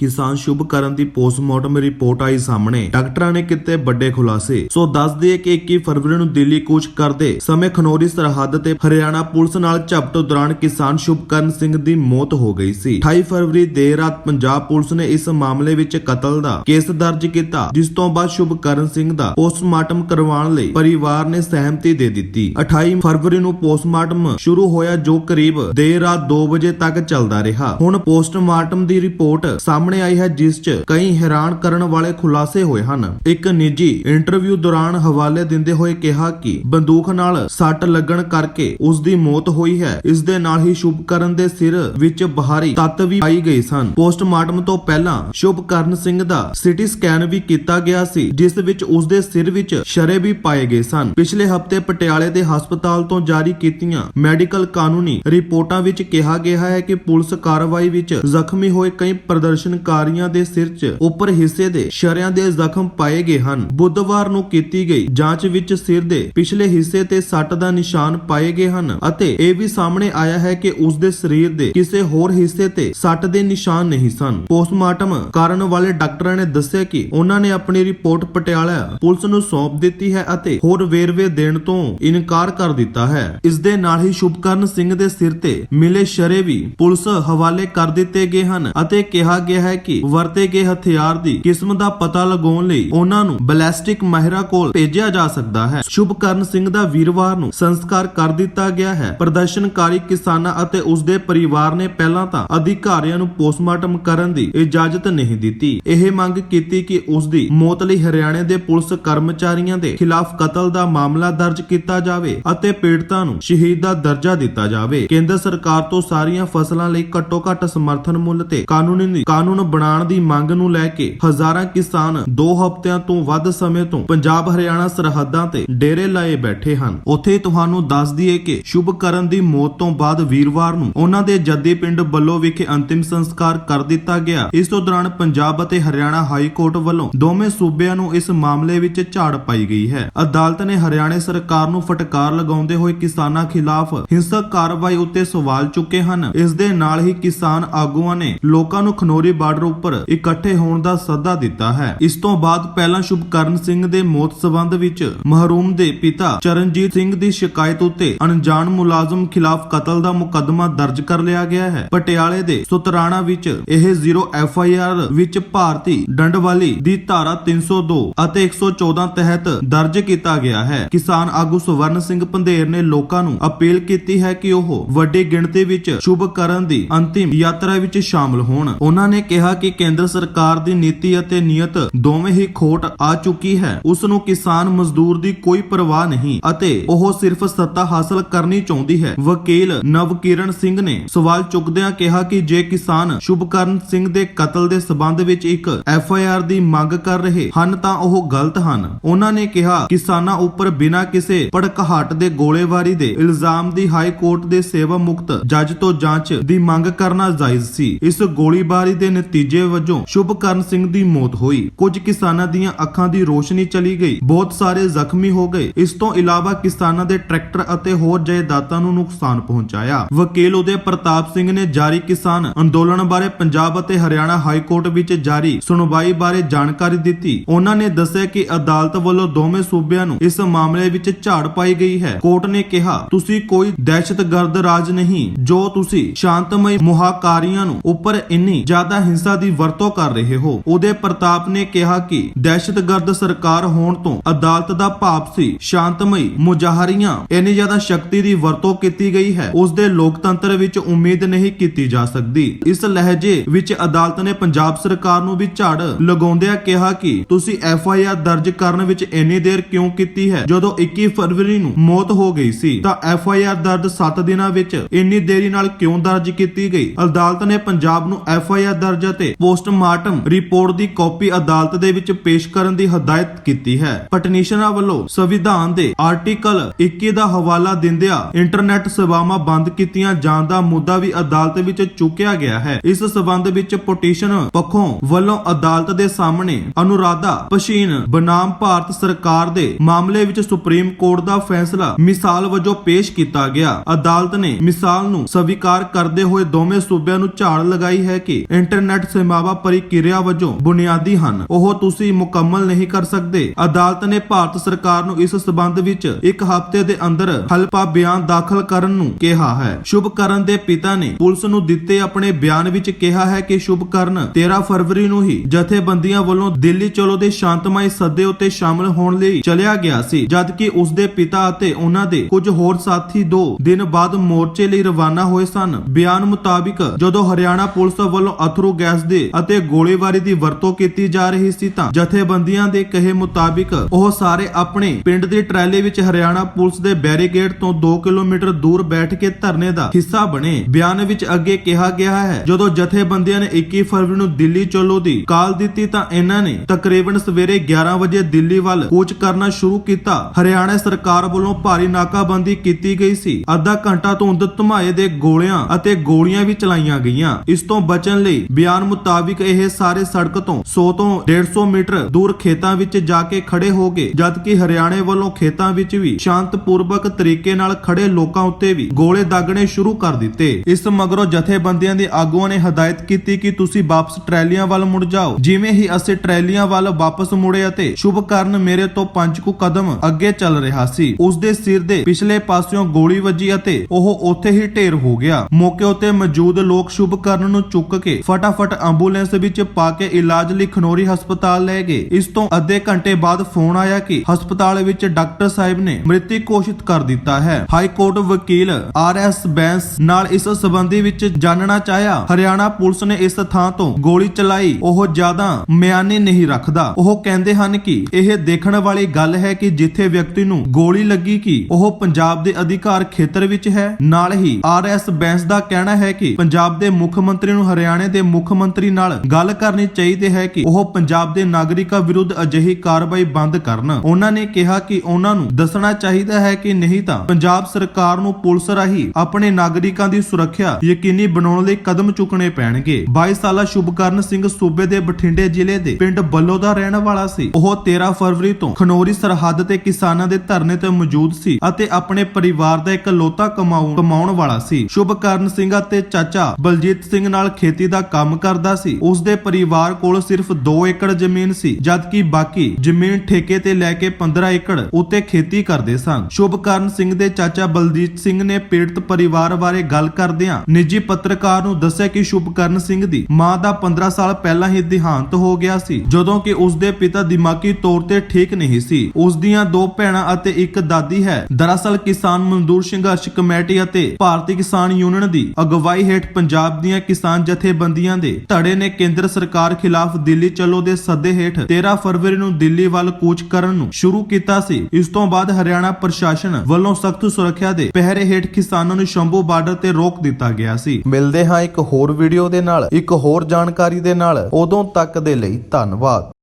ਕਿਸਾਨ ਸ਼ੁਭ ਕਰਨ ਦੀ ਪੋਸਟਮਾਰਟਮ ਰਿਪੋਰਟ ਆਈ ਸਾਹਮਣੇ। ਡਾਕਟਰਾਂ ਨੇ ਕੀਤੇ ਵੱਡੇ ਖੁਲਾਸੇ। ਸੋ ਦੱਸ ਦਈਏ ਕਿ 21 ਫਰਵਰੀ ਨੂੰ ਦਿੱਲੀ ਕੂਚ ਕਰਦੇ ਸਮੇਂ ਖਨੌਰੀ, ਸਰਹੱਦ ਤੇ ਹਰਿਆਣਾ ਪੁਲਿਸ ਨਾਲ ਝਪਟ ਦੌਰਾਨ ਕਿਸਾਨ ਸ਼ੁਭਕਰਨ ਸਿੰਘ ਦੀ ਮੌਤ ਹੋ ਗਈ ਸੀ। 28 ਫਰਵਰੀ ਦੇਰ ਰਾਤ ਪੰਜਾਬ ਪੁਲਿਸ ਨੇ ਇਸ ਮਾਮਲੇ ਵਿੱਚ ਕਤਲ ਦਾ ਕੇਸ ਦਰਜ ਕੀਤਾ, ਜਿਸ ਤੋਂ ਬਾਅਦ ਸ਼ੁਭਕਰਨ ਸਿੰਘ ਦਾ ਪੋਸਟਮਾਰਟਮ ਕਰਵਾਉਣ ਲਈ ਪਰਿਵਾਰ ਨੇ ਸਹਿਮਤੀ ਦੇ ਦਿੱਤੀ। 28 ਫਰਵਰੀ ਨੂੰ ਪੋਸਟਮਾਰਟਮ ਸ਼ੁਰੂ ਹੋਇਆ ਜੋ ਕਰੀਬ ਦੇਰ ਰਾਤ 2 ਵਜੇ ਤੱਕ ਚੱਲਦਾ ਰਿਹਾ। ਹੁਣ ਪੋਸਟਮਾਰਟਮ ਦੀ ਰਿਪੋਰਟ ਸਾਹਮਣੇ ਆਈ ਹੈ, ਜਿਸ 'ਚ ਕਈ ਹੈਰਾਨ ਕਰਨ ਵਾਲੇ ਖੁਲਾਸੇ ਹੋਏ ਹਨ। ਇੱਕ ਨਿੱਜੀ ਇੰਟਰਵਿਊ ਦੌਰਾਨ ਹਵਾਲੇ ਦਿੰਦੇ ਹੋਏ ਕਿਹਾ ਕਿ ਬੰਦੂਕ ਨਾਲ ਸੱਟ ਲੱਗਣ ਕਰਕੇ ਉਸ ਦੀ ਮੌਤ ਹੋਈ ਹੈ। ਇਸ ਦੇ ਨਾਲ ਹੀ ਸ਼ੁਭਕਰਨ ਦੇ ਸਿਰ ਵਿੱਚ ਬਾਹਰੀ ਤੱਤ ਵੀ ਪਾਈ ਗਈ ਸਨ। ਪੋਸਟਮਾਰਟਮ ਤੋਂ ਪਹਿਲਾਂ ਸ਼ੁਭਕਰਨ ਸਿੰਘ ਦਾ ਸਿਟੀ ਸਕੈਨ ਵੀ ਕੀਤਾ ਗਿਆ ਸੀ, ਜਿਸ ਵਿੱਚ ਉਸ ਦੇ ਸਿਰ ਵਿੱਚ ਸ਼ਰੇ ਵੀ ਪਾਏ ਗਏ ਸਨ। ਪਿਛਲੇ ਹਫ਼ਤੇ ਪਟਿਆਲੇ ਦੇ ਹਸਪਤਾਲ ਤੋਂ ਜਾਰੀ ਕੀਤੀਆਂ ਮੈਡੀਕਲ ਕਾਨੂੰਨੀ ਰਿਪੋਰਟਾਂ ਵਿੱਚ ਕਿਹਾ ਗਿਆ ਹੈ ਕਿ ਪੁਲਿਸ ਕਾਰਵਾਈ ਵਿੱਚ ਜ਼ਖਮੀ ਹੋਏ ਕਈ ਪ੍ਰਦਰਸ਼ਨ ਪ੍ਰਦਰਸ਼ਨਕਾਰੀਆਂ ਦੇ ਸਿਰ 'ਚ ਉੱਪਰ ਹਿੱਸੇ ਦੇ ਸ਼ਰਿਆਂ ਦੇ ਜ਼ਖਮ ਪਾਏ ਗਏ ਹਨ। ਬੁੱਧਵਾਰ ਨੂੰ ਕੀਤੀ ਗਈ ਜਾਂਚ ਵਿੱਚ ਸਿਰ ਦੇ ਪਿਛਲੇ ਹਿੱਸੇ ਤੇ ਸੱਟ ਦਾ ਨਿਸ਼ਾਨ ਪਾਏ ਗਏ ਹਨ ਅਤੇ ਇਹ ਵੀ ਸਾਹਮਣੇ ਆਇਆ ਹੈ ਕਿ ਉਸ ਦੇ ਸਰੀਰ ਦੇ ਕਿਸੇ ਹੋਰ ਹਿੱਸੇ ਤੇ ਸੱਟ ਦੇ ਨਿਸ਼ਾਨ ਨਹੀਂ ਸਨ। ਪੋਸਟਮਾਰਟਮ ਕਰਨ ਵਾਲੇ ਡਾਕਟਰਾਂ ਨੇ ਦੱਸਿਆ ਕਿ ਉਹਨਾਂ ਨੇ ਆਪਣੀ ਰਿਪੋਰਟ ਪਟਿਆਲਾ ਪੁਲਿਸ ਨੂੰ ਸੌਂਪ ਦਿੱਤੀ ਹੈ ਅਤੇ ਹੋਰ ਵੇਰਵੇ ਦੇਣ ਤੋਂ ਇਨਕਾਰ ਕਰ ਦਿੱਤਾ ਹੈ। ਇਸ ਦੇ ਨਾਲ ਹੀ ਸ਼ੁਭਕਰਨ ਸਿੰਘ ਦੇ ਸਿਰ ਤੇ ਮਿਲੇ ਸ਼ਰੇ ਵੀ ਪੁਲਿਸ ਹਵਾਲੇ ਕਰ ਦਿੱਤੇ ਗਏ ਹਨ ਅਤੇ ਕਿਹਾ ਗਿਆ ਹੈ ਕਿ ਵਰਤੇ ਗਏ ਹਥਿਆਰ ਦੀ ਕਿਸਮ ਦਾ ਪਤਾ ਲਗਾਉਣ ਲਈ ਉਹਨਾਂ ਨੂੰ ਬੈਲਿਸਟਿਕ ਮਾਹਿਰਾਂ ਕੋਲ ਭੇਜਿਆ ਜਾ ਸਕਦਾ ਹੈ। ਸ਼ੁਭਕਰਨ ਸਿੰਘ ਦਾ ਵੀਰਵਾਰ ਨੂੰ ਸੰਸਕਾਰ ਕਰ ਦਿੱਤਾ ਗਿਆ ਹੈ। ਪ੍ਰਦਰਸ਼ਨਕਾਰੀ ਕਿਸਾਨਾਂ ਅਤੇ ਉਸ ਦੇ ਪਰਿਵਾਰ ਨੇ ਪਹਿਲਾਂ ਤਾਂ ਅਧਿਕਾਰੀਆਂ ਨੂੰ ਪੋਸਟਮਾਰਟਮ ਕਰਨ ਦੀ ਇਜਾਜ਼ਤ ਨਹੀਂ ਦਿੱਤੀ। ਇਹ ਮੰਗ ਕੀਤੀ ਕਿ ਉਸ ਦੀ ਮੌਤ ਲਈ ਹਰਿਆਣੇ ਦੇ ਪੁਲਿਸ ਕਰਮਚਾਰੀਆਂ ਦੇ ਖਿਲਾਫ ਕਤਲ ਦਾ ਮਾਮਲਾ ਦਰਜ ਕੀਤਾ ਜਾਵੇ ਅਤੇ ਪੀੜਤਾਂ ਨੂੰ ਸ਼ਹੀਦ ਦਾ ਦਰਜਾ ਦਿੱਤਾ ਜਾਵੇ। ਕੇਂਦਰ ਸਰਕਾਰ ਤੋਂ ਸਾਰੀਆਂ ਫਸਲਾਂ ਲਈ ਘੱਟੋ ਘੱਟ ਸਮਰਥਨ ਮੁੱਲ ਤੇ ਕਾਨੂੰਨੀ ਕਾਨੂੰਨ ਬਣਾਉਣ ਦੀ ਮੰਗ ਨੂੰ ਲੈ ਕੇ ਹਜ਼ਾਰਾਂ ਕਿਸਾਨ 2 ਹਫ਼ਤਿਆਂ ਤੋਂ ਵੱਧ ਸਮੇਂ ਤੋਂ ਪੰਜਾਬ ਹਰਿਆਣਾ ਸਰਹੱਦਾਂ ਤੇ ਡੇਰੇ ਲਾਏ ਬੈਠੇ ਹਨ। ਉੱਥੇ ਤੁਹਾਨੂੰ ਦੱਸ ਦਈਏ ਕਿ ਸ਼ੁਭਕਰਨ ਦੀ ਮੌਤ ਤੋਂ ਬਾਅਦ ਵੀਰਵਾਰ ਨੂੰ ਉਹਨਾਂ ਦੇ ਜੱਦੀ ਪਿੰਡ ਬੱਲੋ ਵਿਖੇ ਅੰਤਿਮ ਸੰਸਕਾਰ ਕਰ ਦਿੱਤਾ ਗਿਆ। ਇਸ ਤੋਂ ਦੌਰਾਨ ਪੰਜਾਬ ਅਤੇ ਹਰਿਆਣਾ ਹਾਈ ਕੋਰਟ ਵੱਲੋਂ ਦੋਵੇਂ ਸੂਬਿਆਂ ਨੂੰ ਇਸ ਮਾਮਲੇ ਵਿੱਚ ਝਾੜ ਪਾਈ ਗਈ ਹੈ। ਅਦਾਲਤ ਨੇ ਹਰਿਆਣਾ ਸਰਕਾਰ ਨੂੰ ਫਟਕਾਰ ਲਗਾਉਂਦੇ ਹੋਏ ਕਿਸਾਨਾਂ ਖਿਲਾਫ ਹਿੰਸਕ ਕਾਰਵਾਈ ਉੱਤੇ ਸਵਾਲ ਚੁੱਕੇ ਹਨ। ਇਸ ਦੇ ਨਾਲ ਹੀ ਕਿਸਾਨ ਆਗੂਆਂ ਨੇ ਲੋਕਾਂ ਨੂੰ ਖਨੋਰੀ ਬਾਰਡਰ ਉੱਪਰ ਇਕੱਠੇ ਹੋਣ ਦਾ ਸੱਦਾ ਦਿੱਤਾ ਹੈ। ਇਸ ਤੋਂ ਬਾਅਦ ਪਹਿਲਾਂ ਸ਼ੁਭਕਰਨ ਸਿੰਘ ਦੇ ਮੌਤ ਸਬੰਧ ਵਿੱਚ ਮਹਰੂਮ ਦੇ ਪਿਤਾ ਚਰਨਜੀਤ ਸਿੰਘ ਦੀ ਸ਼ਿਕਾਇਤ ਉੱਤੇ ਅਣਜਾਣ ਮੁਲਾਜ਼ਮ ਖਿਲਾਫ ਕਤਲ ਦਾ ਮੁਕੱਦਮਾ ਦਰਜ ਕਰ ਲਿਆ ਗਿਆ ਹੈ। ਪਟਿਆਲੇ ਦੇ ਸੁਤਰਾਣਾ ਵਿੱਚ ਇਹ 0 ਐਫ ਆਈ ਆਰ ਵਿੱਚ ਭਾਰਤੀ ਡੰਡਵਾਲੀ ਦੀ ਧਾਰਾ 302 ਅਤੇ 114 ਤਹਿਤ ਦਰਜ ਕੀਤਾ ਗਿਆ ਹੈ। ਕਿਸਾਨ ਆਗੂ ਸਵਰਨ ਸਿੰਘ ਪੰਧੇਰ ਨੇ ਲੋਕਾਂ ਨੂੰ ਅਪੀਲ ਕੀਤੀ ਹੈ ਕਿ ਉਹ ਵੱਡੀ ਗਿਣਤੀ ਵਿੱਚ ਸ਼ੁਭ ਕਰਨ ਦੀ ਅੰਤਿਮ ਯਾਤਰਾ ਵਿੱਚ ਸ਼ਾਮਲ ਹੋਣ। ਉਹਨਾਂ ਨੇ ਕਿਹਾ ਕਿ ਕੇਂਦਰ ਸਰਕਾਰ ਦੀ ਨੀਤੀ ਅਤੇ ਨੀਅਤ ਦੋਵੇਂ ਹੀ ਖੋਟ ਆ ਚੁੱਕੀ ਹੈ। ਉਸ ਨੂੰ ਕਿਸਾਨ ਮਜ਼ਦੂਰ ਦੀ ਕੋਈ ਪਰਵਾਹ ਨਹੀਂ ਅਤੇ ਉਹ ਸਿਰਫ ਸੱਤਾ ਹਾਸਲ ਕਰਨੀ ਚਾਹੁੰਦੀ ਹੈ। ਵਕੀਲ ਨਵਕਿਰਨ ਸਿੰਘ ਨੇ ਸਵਾਲ ਚੁੱਕਦਿਆਂ ਕਿਹਾ ਕਿ ਜੇ ਕਿਸਾਨ ਸ਼ੁਭਕਰਨ ਸਿੰਘ ਦੇ ਕਤਲ ਦੇ ਸਬੰਧ ਵਿੱਚ ਇੱਕ ਐਫ ਆਈ ਆਰ ਦੀ ਮੰਗ ਕਰ ਰਹੇ ਹਨ ਤਾਂ ਉਹ ਗਲਤ ਹਨ। ਉਹਨਾਂ ਨੇ ਕਿਹਾ, ਕਿਸਾਨਾਂ ਉੱਪਰ ਬਿਨਾਂ ਕਿਸੇ ਭੜਕਾਹਟ ਦੇ ਗੋਲੇਬਾਰੀ ਦੇ ਇਲਜ਼ਾਮ ਦੀ ਹਾਈ ਕੋਰਟ ਦੇ ਸੇਵਾ ਮੁਕਤ ਜੱਜ ਤੋਂ ਜਾਂਚ ਦੀ ਮੰਗ ਕਰਨਾ ਜਾਇਜ਼ ਸੀ। ਇਸ ਗੋਲੀਬਾਰੀ ਦੇ ਨਤੀਜੇ ਵਜੋਂ ਸ਼ੁਭਕਰਨ ਸਿੰਘ ਦੀ ਮੌਤ ਹੋਈ। ਕੁਝ ਕਿਸਾਨਾਂ ਦੀਆਂ ਅੱਖਾਂ ਦੀ ਰੋਸ਼ਨੀ ਚਲੀ ਗਈ। ਬਹੁਤ ਸਾਰੇ ਜ਼ਖਮੀ ਹੋ ਗਏ। ਇਸ ਤੋਂ ਇਲਾਵਾ ਕਿਸਾਨਾਂ ਦੇ ਟਰੈਕਟਰ ਅਤੇ ਹੋਰ ਜਾਇਦਾਦਾਂ ਨੂੰ ਨੁਕਸਾਨ ਪਹੁੰਚਾਇਆ। ਵਕੀਲ ਉਦੇ ਪ੍ਰਤਾਪ ਸਿੰਘ ਨੇ ਜਾਰੀ ਕਿਸਾਨ ਅੰਦੋਲਨ ਬਾਰੇ ਪੰਜਾਬ ਅਤੇ ਹਰਿਆਣਾ ਹਾਈ ਕੋਰਟ ਵਿੱਚ ਜਾਰੀ ਸੁਣਵਾਈ ਬਾਰੇ ਜਾਣਕਾਰੀ ਦਿੱਤੀ। ਉਹਨਾਂ ਨੇ ਦੱਸਿਆ ਕਿ ਅਦਾਲਤ ਵੱਲੋਂ ਦੋਵੇਂ ਸੂਬਿਆਂ ਨੂੰ ਇਸ ਮਾਮਲੇ ਵਿੱਚ ਝਾੜ ਪਾਈ ਗਈ ਹੈ। ਕੋਰਟ ਨੇ ਕਿਹਾ, ਤੁਸੀਂ ਕੋਈ ਦਹਿਸ਼ਤਗਰਦ ਰਾਜ ਨਹੀਂ। ਜੋ ਤੁਸੀਂ ਸ਼ਾਂਤਮਈ ਮੁਹਾਕਾਰੀਆਂ ਨੂੰ ਉੱਪਰ ਇੰਨੀ ਜ਼ਿਆਦਾ ਹਿੰਸਾ ਦੀ ਵਰਤੋਂ ਕਰ ਰਹੇ ਹੋ। ਉਹਦੇ ਪ੍ਰਤਾਪ ਨੇ ਕਿਹਾ ਕਿ ਦਹਿਸ਼ਤਗਰਦ ਸਰਕਾਰ ਹੋਣ ਤੋਂ ਅਦਾਲਤ ਦਾ ਭਾਵ ਸੀ ਸ਼ਾਂਤਮਈ, ਮੁਜ਼ਾਹਰੀਆਂ। ਇੰਨੀ ਜ਼ਿਆਦਾ ਸ਼ਕਤੀ ਦੀ ਵਰਤੋਂ ਕੀਤੀ ਗਈ ਹੈ। ਉਸ ਦੇ ਲੋਕਤੰਤਰ ਵਿੱਚ ਉਮੀਦ ਨਹੀਂ ਕੀਤੀ ਜਾ ਸਕਦੀ। ਇਸ ਲਹਿਜੇ ਵਿੱਚ ਅਦਾਲਤ ਨੇ ਪੰਜਾਬ ਸਰਕਾਰ ਨੂੰ ਵੀ ਝਾੜ ਲਗਾਉਂਦਿਆਂ ਕਿਹਾ ਕਿ ਤੁਸੀਂ ਐਫ ਆਈ ਆਰ ਦਰਜ ਕਰਨ ਵਿੱਚ ਇੰਨੀ ਦੇਰ ਕਿਉਂ ਕੀਤੀ ਹੈ? ਜਦੋਂ 21 ਫਰਵਰੀ ਨੂੰ ਮੌਤ ਹੋ ਗਈ ਸੀ, ਤਾਂ ਐਫ ਆਈ ਆਰ ਦਰਜ 7 ਦਿਨਾਂ ਵਿੱਚ ਇੰਨੀ ਦੇਰੀ ਨਾਲ ਕਿਉਂ ਦਰਜ ਕੀਤੀ ਗਈ? ਅਦਾਲਤ ਨੇ ਪੰਜਾਬ ਨੂੰ ਐਫ ਆਈ ਆਰ ਦਰਜ ਅਤੇ ਪੋਸਟਮਾਰਟਮ ਰਿਪੋਰਟ ਦੀ ਕਾਪੀ ਅਦਾਲਤ ਦੇ ਵਿੱਚ ਪੇਸ਼ ਕਰਨ ਦੀ ਹਦਾਇਤ ਕੀਤੀ ਹੈ। ਪਟਨੀਸ਼ਨਰਾਂ ਵੱਲੋਂ ਸੰਵਿਧਾਨ ਦੇ ਆਰਟੀਕਲ 21 ਦਾ ਹਵਾਲਾ ਦਿੰਦਿਆਂ ਇੰਟਰਨੈਟ ਸੇਵਾਵਾਂ ਬੰਦ ਕੀਤੀਆਂ ਜਾਣ ਦਾ ਮੁੱਦਾ ਵੀ ਅਦਾਲਤ ਵਿੱਚ ਚੁੱਕਿਆ ਗਿਆ ਹੈ। ਇਸ ਸਬੰਧ ਵਿੱਚ ਪਟੀਸ਼ਨ ਪੱਖੋਂ ਵੱਲੋਂ ਅਦਾਲਤ ਦੇ ਸਾਹਮਣੇ ਅਨੁਰਾਧਾ ਪਸ਼ੀਨ ਬਨਾਮ ਭਾਰਤ ਸਰਕਾਰ ਦੇ ਮਾਮਲੇ ਵਿੱਚ ਸੁਪਰੀਮ ਕੋਰਟ ਦਾ ਫੈਸਲਾ ਮਿਸਾਲ ਵਜੋਂ ਪੇਸ਼ ਕੀਤਾ ਗਿਆ। ਅਦਾਲਤ ਨੇ ਮਿਸਾਲ ਨੂੰ ਸਵੀਕਾਰ ਕਰਦੇ ਹੋਏ ਦੋਵੇਂ ਸੂਬਿਆਂ ਨੂੰ ਝਾੜ ਲਗਾਈ ਹੈ ਕਿ ਇੰਟਰਨੈਟ ਇੰਟਰਨੈਟ ਸੇਵਾਵਾਂ ਪ੍ਰਕਿਰਿਆ ਵਜੋਂ ਬੁਨਿਆਦੀ ਹਨ। ਉਹ ਤੁਸੀਂ ਮੁਕੰਮਲ ਨਹੀਂ ਕਰ ਸਕਦੇ। ਅਦਾਲਤ ਨੇ ਭਾਰਤ ਸਰਕਾਰ ਨੂੰ ਇਸ ਸਬੰਧ ਵਿੱਚ ਇੱਕ ਹਫ਼ਤੇ ਦੇ ਅੰਦਰ ਹਲਪਾ ਬਿਆਨ ਦਾਖਲ ਕਰਨ ਨੂੰ ਕਿਹਾ ਹੈ। ਸ਼ੁਭਕਰਨ ਦੇ ਪਿਤਾ ਨੇ ਪੁਲਿਸ ਨੂੰ ਦਿੱਤੇ ਆਪਣੇ ਬਿਆਨ ਵਿੱਚ ਕਿਹਾ ਹੈ ਕਿ ਸ਼ੁਭਕਰਨ 13 ਫਰਵਰੀ ਨੂੰ ਹੀ ਜਥੇਬੰਦੀਆਂ ਵੱਲੋਂ ਦਿੱਲੀ ਚਲੋ ਦੇ ਸ਼ਾਂਤਮਈ ਸੱਦੇ ਉੱਤੇ ਸ਼ਾਮਲ ਹੋਣ ਲਈ ਚਲਿਆ ਗਿਆ ਸੀ, ਜਦਕਿ ਉਸ ਦੇ ਪਿਤਾ ਅਤੇ ਉਹਨਾਂ ਦੇ ਕੁਝ ਹੋਰ ਸਾਥੀ ਦੋ ਦਿਨ ਬਾਅਦ ਮੋਰਚੇ ਲਈ ਰਵਾਨਾ ਹੋਏ ਸਨ। ਬਿਆਨ ਮੁਤਾਬਿਕ ਜਦੋਂ ਹਰਿਆਣਾ ਪੁਲਿਸ ਵੱਲੋਂ ਅਥਰੂ ਗੈਸ ਦੇ ਅਤੇ ਗੋਲੀਬਾਰੀ ਦੀ ਵਰਤੋਂ ਕੀਤੀ ਜਾ ਰਹੀ ਸੀ ਤਾਂ ਜਥੇਬੰਦੀਆਂ ਦੇ ਕਹੇ ਮੁਤਾਬਿਕ ਉਹ ਸਾਰੇ ਆਪਣੇ ਪਿੰਡ ਦੀ ਟਰੈਲੀ ਵਿੱਚ ਹਰਿਆਣਾ ਪੁਲਿਸ ਦੇ ਬੈਰੀਕੇਡ ਤੋਂ 2 ਕਿਲੋਮੀਟਰ ਦੂਰ ਬੈਠ ਕੇ ਧਰਨੇ ਦਾ ਹਿੱਸਾ ਬਣੇ। ਬਿਆਨ ਵਿੱਚ ਅੱਗੇ ਕਿਹਾ ਗਿਆ ਹੈ, ਜਦੋਂ ਜਥੇਬੰਦੀਆਂ ਨੇ 21 ਫਰਵਰੀ ਨੂੰ ਦਿੱਲੀ ਚਲੋ ਦੀ ਕਾਲ ਦਿੱਤੀ ਤਾਂ ਇਹਨਾਂ ਨੇ ਤਕਰੀਬਨ ਸਵੇਰੇ 11 ਵਜੇ ਦਿੱਲੀ ਵੱਲ ਕੂਚ ਕਰਨਾ ਸ਼ੁਰੂ ਕੀਤਾ। ਹਰਿਆਣਾ ਸਰਕਾਰ ਵੱਲੋਂ ਭਾਰੀ ਨਾਕਾਬੰਦੀ ਕੀਤੀ ਗਈ ਸੀ। ਅੱਧਾ ਘੰਟਾ ਧੁੰਦ ਧਮਾਏ ਦੇ ਗੋਲਿਆਂ ਅਤੇ ਗੋਲੀਆਂ ਵੀ ਚਲਾਈਆਂ ਗਈਆਂ। ਇਸ ਤੋਂ ਬਚਣ ਲਈ ਬਿਆਨ ਮੁਤਾਬਿਕ ਇਹ ਸਾਰੇ ਸੜਕ ਤੋਂ 100 ਤੋਂ 150 ਮੀਟਰ ਦੂਰ ਖੇਤਾਂ ਵਿੱਚ ਜਾ ਕੇ ਖੜੇ ਹੋ ਗਏ, ਜਦਕਿ ਹਰਿਆਣੇ ਵੱਲੋਂ ਖੇਤਾਂ ਵਿੱਚ ਵੀ ਸ਼ਾਂਤਪੂਰਵਕ ਤਰੀਕੇ ਨਾਲ ਖੜੇ ਲੋਕਾਂ ਉੱਤੇ ਵੀ ਗੋਲੇ ਦਾਗਣੇ ਸ਼ੁਰੂ ਕਰ ਦਿੱਤੇ। ਇਸ ਮਗਰੋਂ ਜਥੇਬੰਦੀਆਂ ਦੇ ਆਗੂਆਂ ਨੇ ਹਦਾਇਤ ਕੀਤੀ ਕਿ ਤੁਸੀਂ ਵਾਪਸ ਟਰੈਲੀਆਂ ਵੱਲ ਮੁੜ ਜਾਓ। ਜਿਵੇਂ ਹੀ ਅਸੀਂ ਟਰੈਲੀਆਂ ਵੱਲ ਵਾਪਸ ਮੁੜੇ ਅਤੇ ਸ਼ੁਭ ਕਰਨ ਮੇਰੇ ਤੋਂ ਪੰਜ ਕੁ ਕਦਮ ਅੱਗੇ ਚੱਲ ਰਿਹਾ ਸੀ ਉਸ ਦੇ ਸਿਰ ਦੇ ਪਿਛਲੇ ਪਾਸਿਓਂ ਗੋਲੀ ਵੱਜੀ ਅਤੇ ਉਹ ਉੱਥੇ ਹੀ ਢੇਰ ਹੋ ਗਿਆ। ਮੌਕੇ ਉੱਤੇ ਮੌਜੂਦ ਲੋਕ ਸ਼ੁਭ ਕਰਨ ਨੂੰ ਚੁੱਕ ਕੇ ਫਟਾਫਟ ਐਂਬੂਲੈਂਸ ਵਿੱਚ ਪਾ ਕੇ ਇਲਾਜ ਲਈ ਖਨੋਰੀ ਹਸਪਤਾਲ ਲੈ ਗਏ। ਇਸ ਤੋਂ ਅੱਧੇ ਘੰਟੇ ਬਾਅਦ ਫੋਨ ਆਇਆ ਕਿ ਹਸਪਤਾਲ ਵਿੱਚ ਡਾਕਟਰ ਸਾਹਿਬ ਨੇ ਮ੍ਰਿਤਕ ਘੋਸ਼ਿਤ ਕਰ ਦਿੱਤਾ ਹੈ। ਹਾਈ ਕੋਰਟ ਵਕੀਲ ਆਰ ਐਸ ਬੈਂਸ ਨਾਲ ਇਸ ਸਬੰਧੀ ਵਿੱਚ ਜਾਣਨਾ ਚਾਹਿਆ। ਹਰਿਆਣਾ ਪੁਲਿਸ ਨੇ ਇਸ ਥਾਂ ਤੋਂ ਗੋਲੀ ਚਲਾਈ। ਉਹ ਜ਼ਿਆਦਾ ਮਿਆਨੀ ਨਹੀਂ ਰੱਖਦਾ। ਉਹ ਕਹਿੰਦੇ ਹਨ ਕਿ ਇਹ ਦੇਖਣ ਵਾਲੀ ਗੱਲ ਹੈ ਕਿ ਜਿੱਥੇ ਵਿਅਕਤੀ ਨੂੰ ਗੋਲੀ ਲੱਗੀ ਕਿ ਉਹ ਪੰਜਾਬ ਦੇ ਅਧਿਕਾਰ ਖੇਤਰ ਵਿੱਚ ਹੈ। ਨਾਲ ਹੀ ਆਰ ਐਸ ਬੈਂਸ ਦਾ ਕਹਿਣਾ ਹੈ ਕਿ ਪੰਜਾਬ ਦੇ ਮੁੱਖ ਮੰਤਰੀ ਨੂੰ ਹਰਿਆਣੇ ਦੇ ਮੁੱਖ ਮੰਤਰੀ ਨਾਲ ਗੱਲ ਕਰਨੀ ਚਾਹੀਦੀ ਹੈ ਕਿ ਉਹ ਪੰਜਾਬ ਦੇ ਨਾਗਰਿਕਾਂ ਵਿਰੁੱਧ ਅਜਿਹੀ ਕਾਰਵਾਈ ਬੰਦ ਕਰਨ। ਉਹਨਾਂ ਨੇ ਕਿਹਾ ਕਿ ਉਹਨਾਂ ਨੂੰ ਦੱਸਣਾ ਚਾਹੀਦਾ ਹੈ ਕਿ ਨਹੀਂ ਤਾਂ ਪੰਜਾਬ ਸਰਕਾਰ ਨੂੰ ਪੁਲਿਸ ਰਾਹੀਂ ਆਪਣੇ ਨਾਗਰਿਕਾਂ ਦੀ ਸੁਰੱਖਿਆ ਯਕੀਨੀ ਬਣਾਉਣ ਲਈ ਕਦਮ ਚੁੱਕਣੇ ਪੈਣਗੇ। 22 ਸਾਲਾ ਸ਼ੁਭਕਰਨ ਸਿੰਘ ਸੂਬੇ ਦੇ ਬਠਿੰਡੇ ਜ਼ਿਲ੍ਹੇ ਦੇ ਪਿੰਡ ਬੱਲੋ ਦਾ ਰਹਿਣ ਵਾਲਾ ਸੀ। ਉਹ 13 ਫਰਵਰੀ ਤੋਂ ਖਨੋਰੀ ਸਰਹੱਦ ਤੇ ਕਿਸਾਨਾਂ ਦੇ ਧਰਨੇ ਤੇ ਮੌਜੂਦ ਸੀ ਅਤੇ ਆਪਣੇ ਪਰਿਵਾਰ ਦਾ ਇਕਲੌਤਾ ਕਮਾਉਣ ਕਮਾਉਣ ਵਾਲਾ ਸੀ। ਸ਼ੁਭਕਰਨ ਸਿੰਘ ਅਤੇ ਚਾਚਾ ਬਲਜੀਤ ਸਿੰਘ ਨਾਲ ਖੇਤੀ ਦਾ ਕੰਮ ਕੰਮ ਕਰਦਾ ਸੀ। ਉਸ ਦੇ ਪਰਿਵਾਰ ਕੋਲ ਸਿਰਫ 2 ਏਕੜ ਜ਼ਮੀਨ ਸੀ, ਜਦਕਿ ਬਾਕੀ ਜ਼ਮੀਨ ਠੇਕੇ ਤੇ ਲੈ ਕੇ 15 ਏਕੜ ਉੱਤੇ ਖੇਤੀ ਕਰਦੇ ਸਨ। ਸ਼ੁਭਕਰਨ ਸਿੰਘ ਦੇ ਚਾਚਾ ਬਲਜੀਤ ਸਿੰਘ ਨੇ ਪੀੜਤ ਪਰਿਵਾਰ ਬਾਰੇ ਗੱਲ ਕਰਦਿਆਂ ਨਿੱਜੀ ਪੱਤਰਕਾਰ ਨੂੰ ਦੱਸਿਆ ਕਿ ਸ਼ੁਭਕਰਨ ਸਿੰਘ ਦੀ ਮਾਂ ਦਾ 15 ਸਾਲ ਪਹਿਲਾਂ ਹੀ ਦੇਹਾਂਤ ਹੋ ਗਿਆ ਸੀ, ਜਦੋਂ ਕਿ ਉਸ ਦੇ ਪਿਤਾ ਦਿਮਾਗੀ ਤੌਰ ਤੇ ਠੀਕ ਨਹੀਂ ਸੀ। ਉਸ ਦੀਆਂ ਦੋ ਭੈਣਾਂ ਅਤੇ ਇੱਕ ਦਾਦੀ ਹੈ। ਦਰਅਸਲ ਕਿਸਾਨ ਮਜ਼ਦੂਰ ਸੰਘਰਸ਼ ਕਮੇਟੀ ਅਤੇ ਭਾਰਤੀ ਕਿਸਾਨ ਯੂਨੀਅਨ ਦੀ ਅਗਵਾਈ ਹੇਠ ਪੰਜਾਬ ਦੀਆਂ ਕਿਸਾਨ ਜਥੇਬੰਦੀਆਂ ਦੇ ਧੜੇ ਨੇ ਕੇਂਦਰ ਸਰਕਾਰ ਖਿਲਾਫ ਦਿੱਲੀ ਚਲੋ ਦੇ ਸੱਦੇ ਹੇਠ 13 ਫਰਵਰੀ ਨੂੰ ਦਿੱਲੀ ਵੱਲ ਕੂਚ ਕਰਨ ਨੂੰ ਸ਼ੁਰੂ ਕੀਤਾ ਸੀ। ਇਸ ਤੋਂ ਬਾਅਦ ਹਰਿਆਣਾ ਪ੍ਰਸ਼ਾਸਨ ਵੱਲੋਂ ਸਖਤ ਸੁਰੱਖਿਆ ਦੇ ਪਹਿਰੇ ਹੇਠ ਕਿਸਾਨਾਂ ਨੂੰ ਸ਼ੰਭੂ ਬਾਰਡਰ ਤੇ ਰੋਕ ਦਿੱਤਾ ਗਿਆ ਸੀ। ਮਿਲਦੇ ਹਾਂ ਇੱਕ ਹੋਰ ਵੀਡੀਓ ਦੇ ਨਾਲ, ਇੱਕ ਹੋਰ ਜਾਣਕਾਰੀ ਦੇ ਨਾਲ। ਉਦੋਂ ਤੱਕ ਦੇ ਲਈ ਧੰਨਵਾਦ।